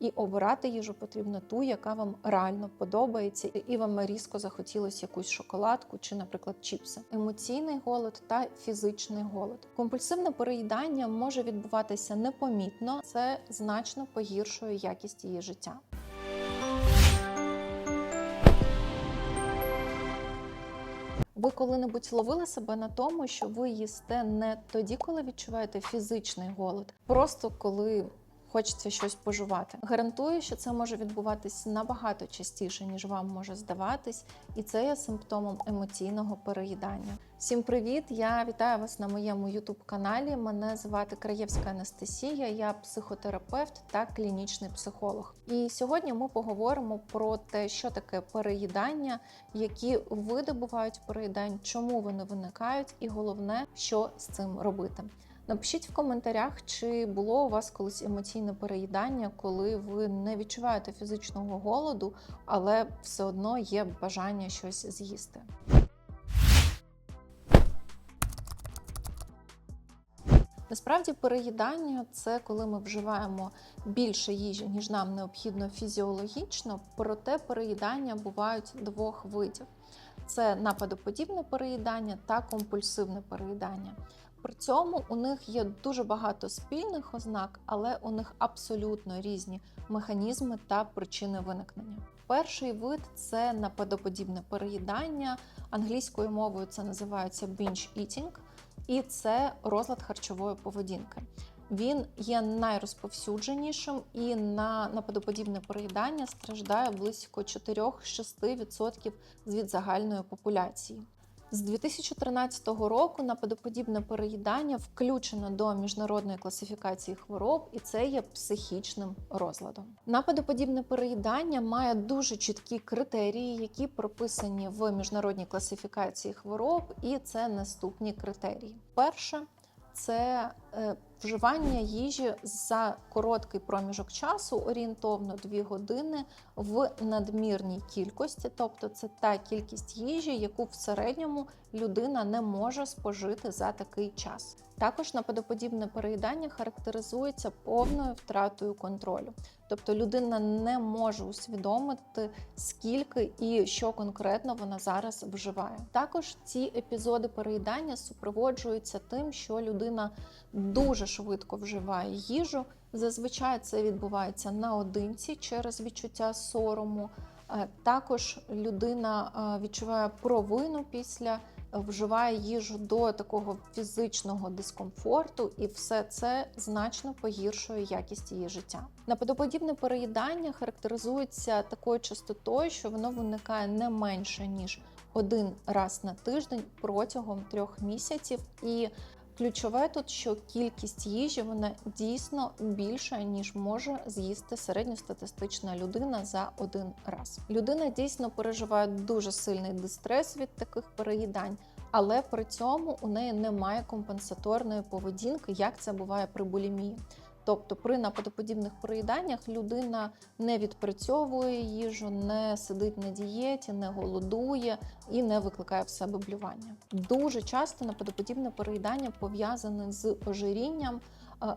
І обирати їжу потрібно ту, яка вам реально подобається, і вам різко захотілося якусь шоколадку чи, наприклад, чіпси. Емоційний голод та фізичний голод. Компульсивне переїдання може відбуватися непомітно, це значно погіршує якість її життя. Ви коли-небудь ловили себе на тому, що ви їсте не тоді, коли відчуваєте фізичний голод, просто коли хочеться щось пожувати. Гарантую, що це може відбуватись набагато частіше, ніж вам може здаватись, і це є симптомом емоційного переїдання. Всім привіт! Я вітаю вас на моєму youtube каналі. Мене звати Краєвська Анастасія, я психотерапевт та клінічний психолог. І сьогодні ми поговоримо про те, що таке переїдання, які види бувають переїдань, чому вони виникають, і головне, що з цим робити. Напишіть в коментарях, чи було у вас колись емоційне переїдання, коли ви не відчуваєте фізичного голоду, але все одно є бажання щось з'їсти. Насправді, переїдання це коли ми вживаємо більше їжі, ніж нам необхідно фізіологічно, проте переїдання бувають двох видів: це нападоподібне переїдання та компульсивне переїдання. При цьому у них є дуже багато спільних ознак, але у них абсолютно різні механізми та причини виникнення. Перший вид це нападоподібне переїдання. Англійською мовою це називається binge eating, і це розлад харчової поведінки. Він є найрозповсюдженішим і на нападоподібне переїдання страждає близько 4-6% від загальної популяції. З 2013 року нападоподібне переїдання включено до міжнародної класифікації хвороб, і це є психічним розладом. Нападоподібне переїдання має дуже чіткі критерії, які прописані в міжнародній класифікації хвороб, і це наступні критерії. Перше це вживання їжі за короткий проміжок часу, орієнтовно 2 години, в надмірній кількості, тобто це та кількість їжі, яку в середньому людина не може спожити за такий час. Також нападоподібне переїдання характеризується повною втратою контролю, тобто людина не може усвідомити, скільки і що конкретно вона зараз вживає. Також ці епізоди переїдання супроводжуються тим, що людина дуже швидко вживає їжу. Зазвичай це відбувається наодинці через відчуття сорому. Е, Також людина е, відчуває провину після вживає їжу до такого фізичного дискомфорту, і все це значно погіршує якість її життя. Наподободібне переїдання характеризується такою частотою, що воно виникає не менше ніж один раз на тиждень протягом трьох місяців. І ключове тут, що кількість їжі вона дійсно більша, ніж може з'їсти середньостатистична людина за один раз. Людина дійсно переживає дуже сильний дистрес від таких переїдань. Але при цьому у неї немає компенсаторної поведінки, як це буває при булімії. Тобто при нападоподібних проїданнях людина не відпрацьовує їжу, не сидить на дієті, не голодує і не викликає в себе блювання. Дуже часто нападоподібне переїдання пов'язане з ожирінням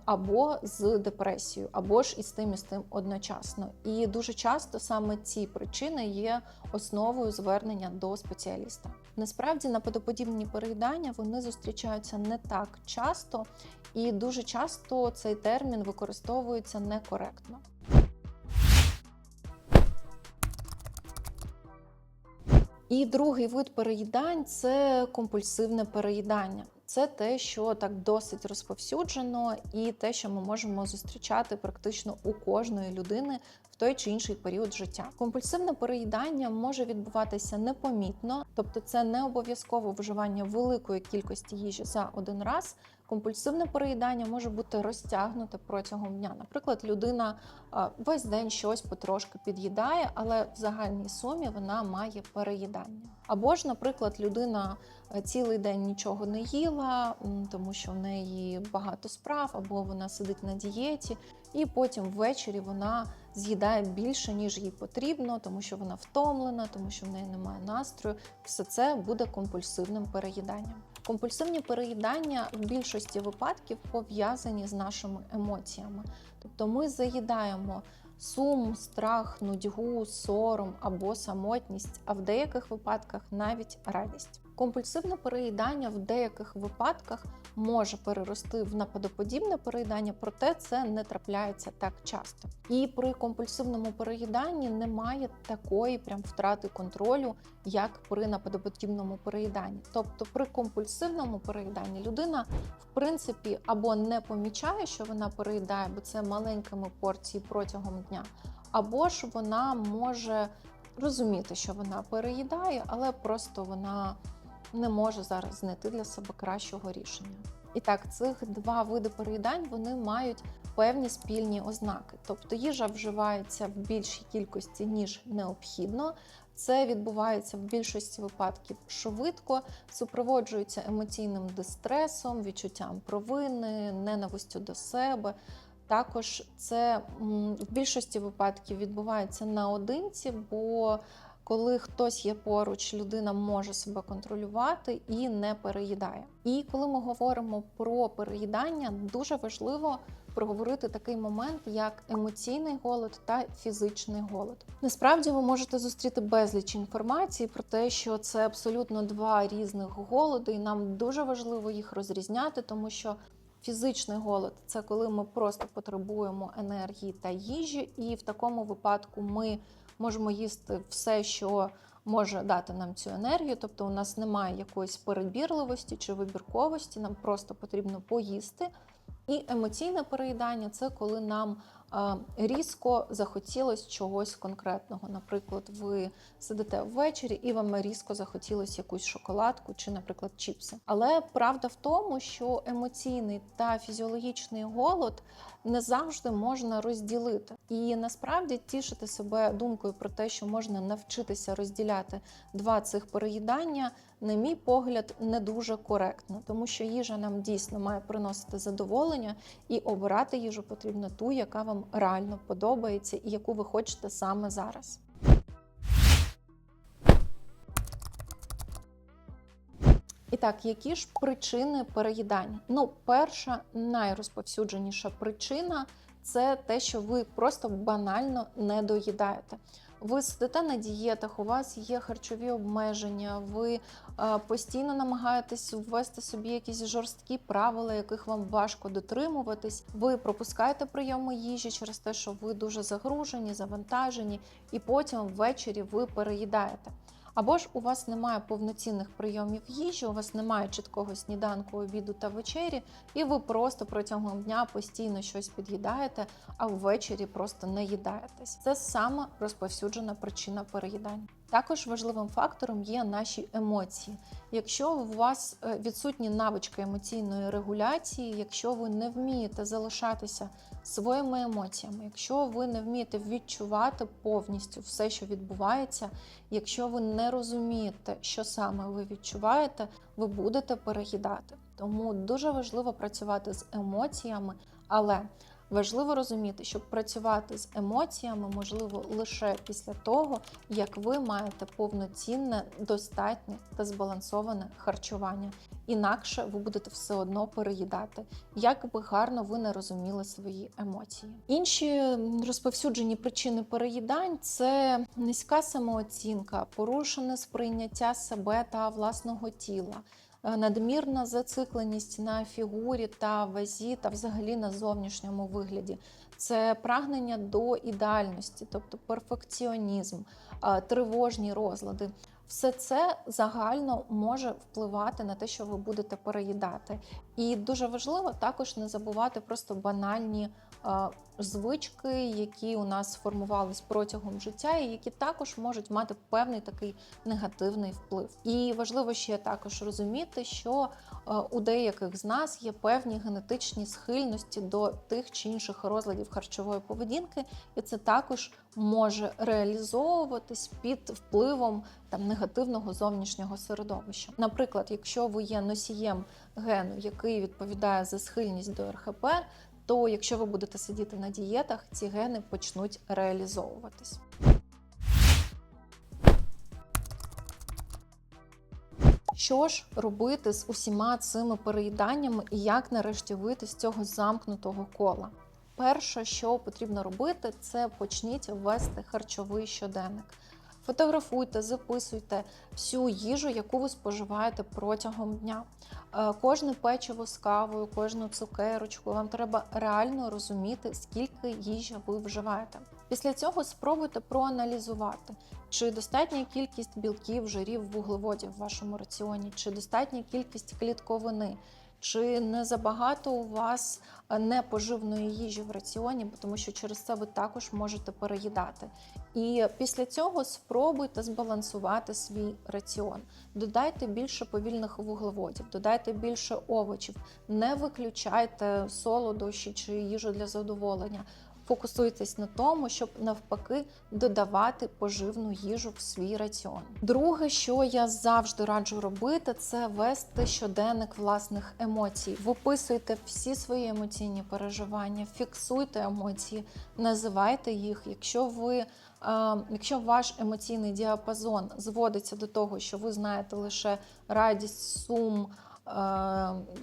або з депресією, або ж із тим і з тим одночасно. І дуже часто саме ці причини є основою звернення до спеціаліста. Насправді нападоподібні переїдання вони зустрічаються не так часто, і дуже часто цей термін використовується некоректно. І другий вид переїдань це компульсивне переїдання. Це те, що так досить розповсюджено, і те, що ми можемо зустрічати практично у кожної людини в той чи інший період життя. Компульсивне переїдання може відбуватися непомітно, тобто це не обов'язково вживання великої кількості їжі за один раз. Компульсивне переїдання може бути розтягнуте протягом дня. Наприклад, людина весь день щось потрошки під'їдає, але в загальній сумі вона має переїдання. Або ж, наприклад, людина цілий день нічого не їла, тому що в неї багато справ, або вона сидить на дієті, і потім ввечері вона з'їдає більше, ніж їй потрібно, тому що вона втомлена, тому що в неї немає настрою. Все це буде компульсивним переїданням. Компульсивні переїдання в більшості випадків пов'язані з нашими емоціями. Тобто ми заїдаємо сум, страх, нудьгу, сором або самотність, а в деяких випадках навіть радість. Компульсивне переїдання в деяких випадках може перерости в нападоподібне переїдання, проте це не трапляється так часто. І при компульсивному переїданні немає такої прям втрати контролю, як при нападоподібному переїданні. Тобто при компульсивному переїданні людина в принципі або не помічає, що вона переїдає, бо це маленькими порції протягом дня, або ж вона може розуміти, що вона переїдає, але просто вона не може зараз знайти для себе кращого рішення. І так, цих два види переїдань вони мають певні спільні ознаки. Тобто їжа вживається в більшій кількості, ніж необхідно. Це відбувається в більшості випадків швидко, супроводжується емоційним дистресом, відчуттям провини, ненавистю до себе. Також це в більшості випадків відбувається наодинці, бо коли хтось є поруч, людина може себе контролювати і не переїдає. І коли ми говоримо про переїдання, дуже важливо проговорити такий момент, як емоційний голод та фізичний голод. Насправді ви можете зустріти безліч інформації про те, що це абсолютно два різних голоди, і нам дуже важливо їх розрізняти, тому що Фізичний голод це коли ми просто потребуємо енергії та їжі, і в такому випадку ми можемо їсти все, що може дати нам цю енергію. Тобто, у нас немає якоїсь перебірливості чи вибірковості, нам просто потрібно поїсти. І емоційне переїдання це коли нам різко захотілося чогось конкретного. Наприклад, ви сидите ввечері і вам різко захотілося якусь шоколадку чи, наприклад, чіпси. Але правда в тому, що емоційний та фізіологічний голод не завжди можна розділити. І насправді тішити себе думкою про те, що можна навчитися розділяти два цих переїдання, на мій погляд, не дуже коректно, тому що їжа нам дійсно має приносити задоволення, і обирати їжу потрібно ту, яка вам реально подобається і яку ви хочете саме зараз. І так, які ж причини переїдання? Ну, перша найрозповсюдженіша причина це те, що ви просто банально не доїдаєте. Ви сидите на дієтах, у вас є харчові обмеження, ви е, постійно намагаєтесь ввести собі якісь жорсткі правила, яких вам важко дотримуватись. Ви пропускаєте прийоми їжі через те, що ви дуже загружені, завантажені, і потім ввечері ви переїдаєте. Або ж у вас немає повноцінних прийомів їжі, у вас немає чіткого сніданку, обіду та вечері, і ви просто протягом дня постійно щось під'їдаєте, а ввечері просто не їдаєтесь. Це саме розповсюджена причина переїдання. Також важливим фактором є наші емоції. Якщо у вас е, відсутні навички емоційної регуляції, якщо ви не вмієте залишатися своїми емоціями, якщо ви не вмієте відчувати повністю все, що відбувається, якщо ви не розумієте, що саме ви відчуваєте, ви будете переїдати. Тому дуже важливо працювати з емоціями, але Важливо розуміти, що працювати з емоціями можливо лише після того, як ви маєте повноцінне, достатнє та збалансоване харчування. Інакше ви будете все одно переїдати, як би гарно ви не розуміли свої емоції. Інші розповсюджені причини переїдань це низька самооцінка, порушене сприйняття себе та власного тіла. Е, надмірна зацикленість на фігурі та вазі, та взагалі на зовнішньому вигляді. Це прагнення до ідеальності, тобто перфекціонізм, е, тривожні розлади. Все це загально може впливати на те, що ви будете переїдати. І дуже важливо також не забувати просто банальні звички, які у нас сформувались протягом життя, і які також можуть мати певний такий негативний вплив. І важливо ще також розуміти, що у деяких з нас є певні генетичні схильності до тих чи інших розладів харчової поведінки, і це також може реалізовуватись під впливом там негативного зовнішнього середовища. Наприклад, якщо ви є носієм гену, який відповідає за схильність до РХП, то якщо ви будете сидіти на дієтах, ці гени почнуть реалізовуватись. Що ж робити з усіма цими переїданнями і як нарешті вийти з цього замкнутого кола? перше, що потрібно робити, це почніть вести харчовий щоденник. Фотографуйте, записуйте всю їжу, яку ви споживаєте протягом дня. Е, Кожне печиво з кавою, кожну цукерочку. Вам треба реально розуміти, скільки їжі ви вживаєте. Після цього спробуйте проаналізувати, чи достатня кількість білків, жирів, вуглеводів в вашому раціоні, чи достатня кількість клітковини. Чи не забагато у вас е, непоживної їжі в раціоні, тому що через це ви також можете переїдати. І після цього спробуйте збалансувати свій раціон. Додайте більше повільних вуглеводів, додайте більше овочів, не виключайте солодощі чи їжу для задоволення. Фокусуйтесь на тому, щоб навпаки додавати поживну їжу в свій раціон. Друге, що я завжди раджу робити, це вести щоденник власних емоцій. Виписуйте всі свої емоційні переживання, фіксуйте емоції, називайте їх. Якщо ви е, Якщо ваш емоційний діапазон зводиться до того, що ви знаєте лише радість, сум,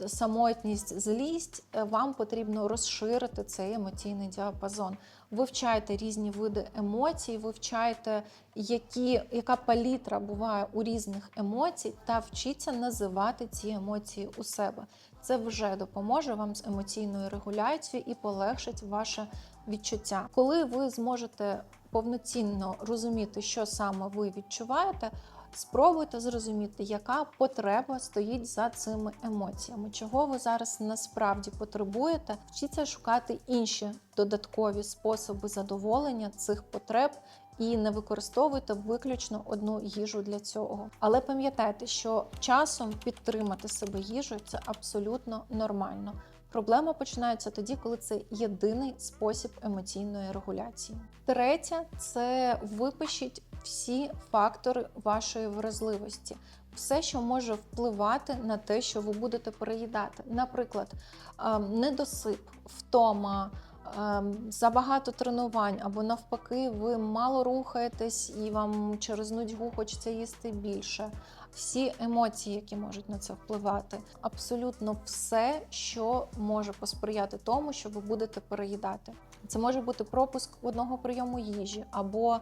самотність, злість, е, вам потрібно розширити цей емоційний діапазон. Вивчайте різні види емоцій, вивчайте, які, яка палітра буває у різних емоцій, та вчіться називати ці емоції у себе. Це вже допоможе вам з емоційною регуляцією і полегшить ваше відчуття. Коли ви зможете повноцінно розуміти, що саме ви відчуваєте, спробуйте зрозуміти, яка потреба стоїть за цими емоціями, чого ви зараз насправді потребуєте. Вчіться шукати інші додаткові способи задоволення цих потреб. І не використовуйте виключно одну їжу для цього. Але пам'ятайте, що часом підтримати себе їжею це абсолютно нормально. Проблема починається тоді, коли це єдиний спосіб емоційної регуляції. Третє це випишіть всі фактори вашої вразливості, все, що може впливати на те, що ви будете переїдати. Наприклад, ем, недосип, втома. ем, Забагато тренувань, або навпаки, ви мало рухаєтесь і вам через нудьгу хочеться їсти більше. Всі емоції, які можуть на це впливати, абсолютно все, що може посприяти тому, що ви будете переїдати. Це може бути пропуск одного прийому їжі, або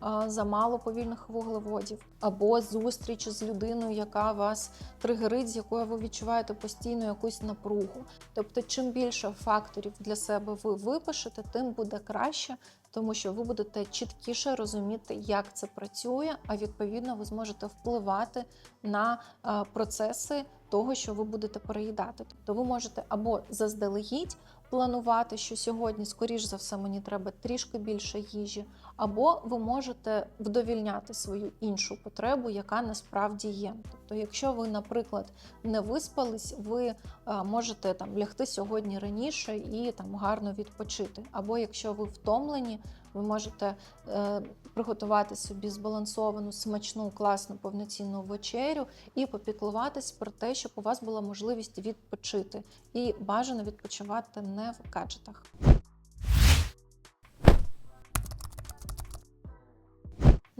а, замало повільних вуглеводів, або зустріч з людиною, яка вас тригерить, з якою ви відчуваєте постійно якусь напругу. Тобто, чим більше факторів для себе ви випишете, тим буде краще, тому що ви будете чіткіше розуміти, як це працює, а відповідно ви зможете впливати на процеси того, що ви будете переїдати. Тобто ви можете або заздалегідь планувати, що сьогодні, скоріш за все, мені треба трішки більше їжі, або ви можете вдовільняти свою іншу потребу, яка насправді є. Тобто, якщо ви, наприклад, не виспались, ви можете там лягти сьогодні раніше і там гарно відпочити. Або якщо ви втомлені, ви можете е, приготувати собі збалансовану, смачну, класну повноцінну вечерю і попіклуватись про те, щоб у вас була можливість відпочити. І бажано відпочивати не в гаджетах.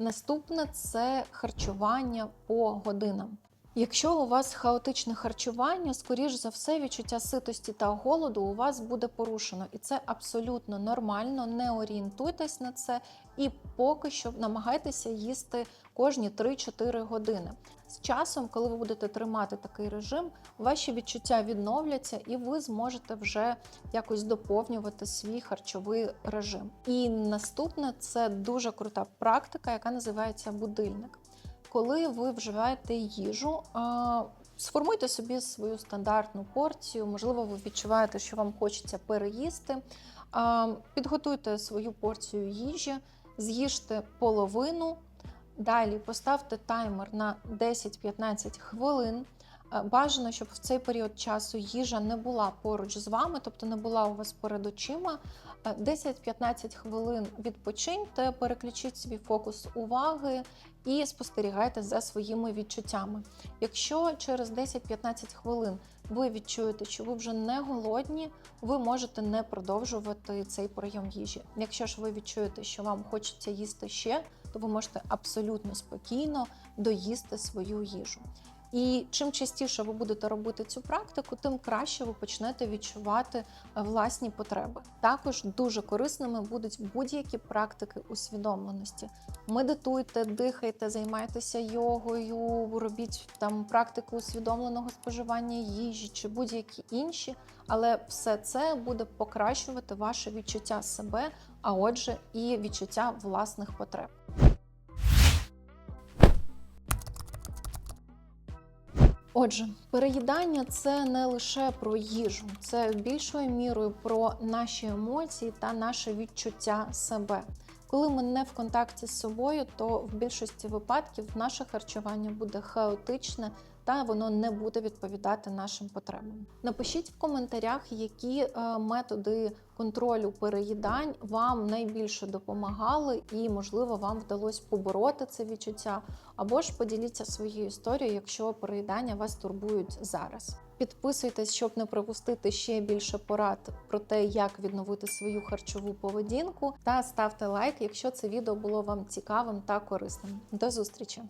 Наступне це харчування по годинам. Якщо у вас хаотичне харчування, скоріш за все, відчуття ситості та голоду у вас буде порушено, і це абсолютно нормально. Не орієнтуйтесь на це і поки що намагайтеся їсти кожні 3-4 години. З часом, коли ви будете тримати такий режим, ваші відчуття відновляться, і ви зможете вже якось доповнювати свій харчовий режим. І наступне це дуже крута практика, яка називається будильник коли ви вживаєте їжу, сформуйте собі свою стандартну порцію. Можливо, ви відчуваєте, що вам хочеться переїсти. Підготуйте свою порцію їжі, з'їжте половину. Далі поставте таймер на 10-15 хвилин. Бажано, щоб в цей період часу їжа не була поруч з вами, тобто не була у вас перед очима. 10-15 хвилин відпочиньте, переключіть свій фокус уваги і спостерігайте за своїми відчуттями. Якщо через 10-15 хвилин ви відчуєте, що ви вже не голодні, ви можете не продовжувати цей прийом їжі. Якщо ж ви відчуєте, що вам хочеться їсти ще, то ви можете абсолютно спокійно доїсти свою їжу. І чим частіше ви будете робити цю практику, тим краще ви почнете відчувати е, власні потреби. Також дуже корисними будуть будь-які практики усвідомленості. Медитуйте, дихайте, займайтеся йогою, робіть там практику усвідомленого споживання їжі чи будь-які інші, але все це буде покращувати ваше відчуття себе, а отже, і відчуття власних потреб. Отже, переїдання це не лише про їжу, це більшою мірою про наші емоції та наше відчуття себе. Коли ми не в контакті з собою, то в більшості випадків наше харчування буде хаотичне та воно не буде відповідати нашим потребам. Напишіть в коментарях, які е, методи контролю переїдань вам найбільше допомагали, і можливо вам вдалося побороти це відчуття, або ж поділіться своєю історією, якщо переїдання вас турбують зараз. Підписуйтесь, щоб не пропустити ще більше порад про те, як відновити свою харчову поведінку, та ставте лайк, якщо це відео було вам цікавим та корисним. До зустрічі!